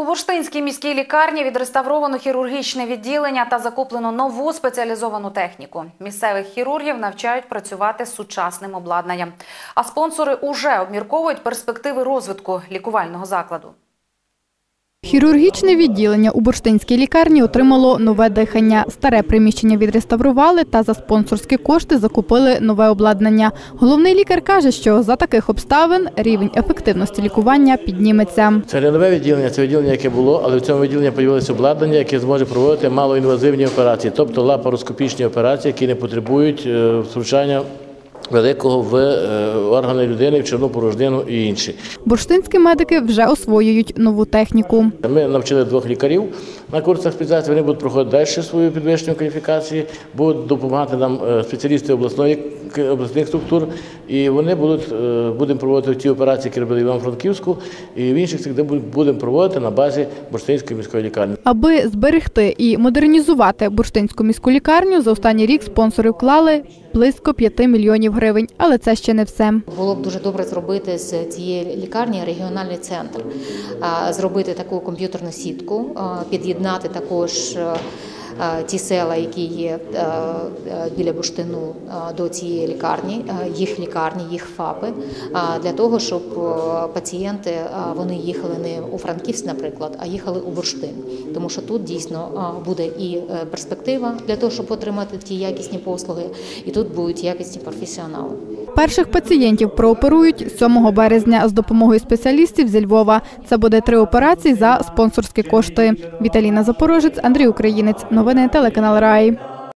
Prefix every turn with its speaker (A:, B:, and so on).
A: У Бурштинській міській лікарні відреставровано хірургічне відділення та закуплено нову спеціалізовану техніку. Місцевих хірургів навчають працювати з сучасним обладнанням. А спонсори уже обмірковують перспективи розвитку лікувального закладу.
B: Хірургічне відділення у бурштинській лікарні отримало нове дихання. Старе приміщення відреставрували та за спонсорські кошти закупили нове обладнання. Головний лікар каже, що за таких обставин рівень ефективності лікування підніметься.
C: Це не нове відділення, це відділення, яке було, але в цьому відділенні з'явилося обладнання, яке зможе проводити малоінвазивні операції, тобто лапароскопічні операції, які не потребують е, втручання великого в е, органи людини, в черну порожнину і інші.
B: Бурштинські медики вже освоюють нову техніку.
C: Ми навчили двох лікарів на курсах спеціальності, вони будуть проходити далі свою підвищення кваліфікації, будуть допомагати нам е, спеціалісти обласної обласних структур, і вони будуть е, будемо проводити ті операції, які робили в Івано-Франківську, і в інших цих де будемо проводити на базі Бурштинської міської лікарні.
B: Аби зберегти і модернізувати бурштинську міську лікарню, за останній рік спонсори вклали близько 5 мільйонів гривень. Але це ще не все.
D: Було б дуже добре зробити з цієї лікарні регіональний центр, А, зробити таку комп'ютерну сітку, а, під'єднати також е, ті села, які є е, е, біля Буштину е, до цієї лікарні, е, їх лікарні, їх ФАПи, для того, щоб е, пацієнти е, вони їхали не у Франківськ, наприклад, а їхали у Бурштин. Тому що тут дійсно буде і е, перспектива для того, щоб отримати ті якісні послуги, і тут будуть якісні професіонали.
B: Перших пацієнтів прооперують 7 березня з допомогою спеціалістів зі Львова. Це буде три операції за спонсорські кошти. Віталіна Запорожець, Андрій Українець. Новини телеканал Раї.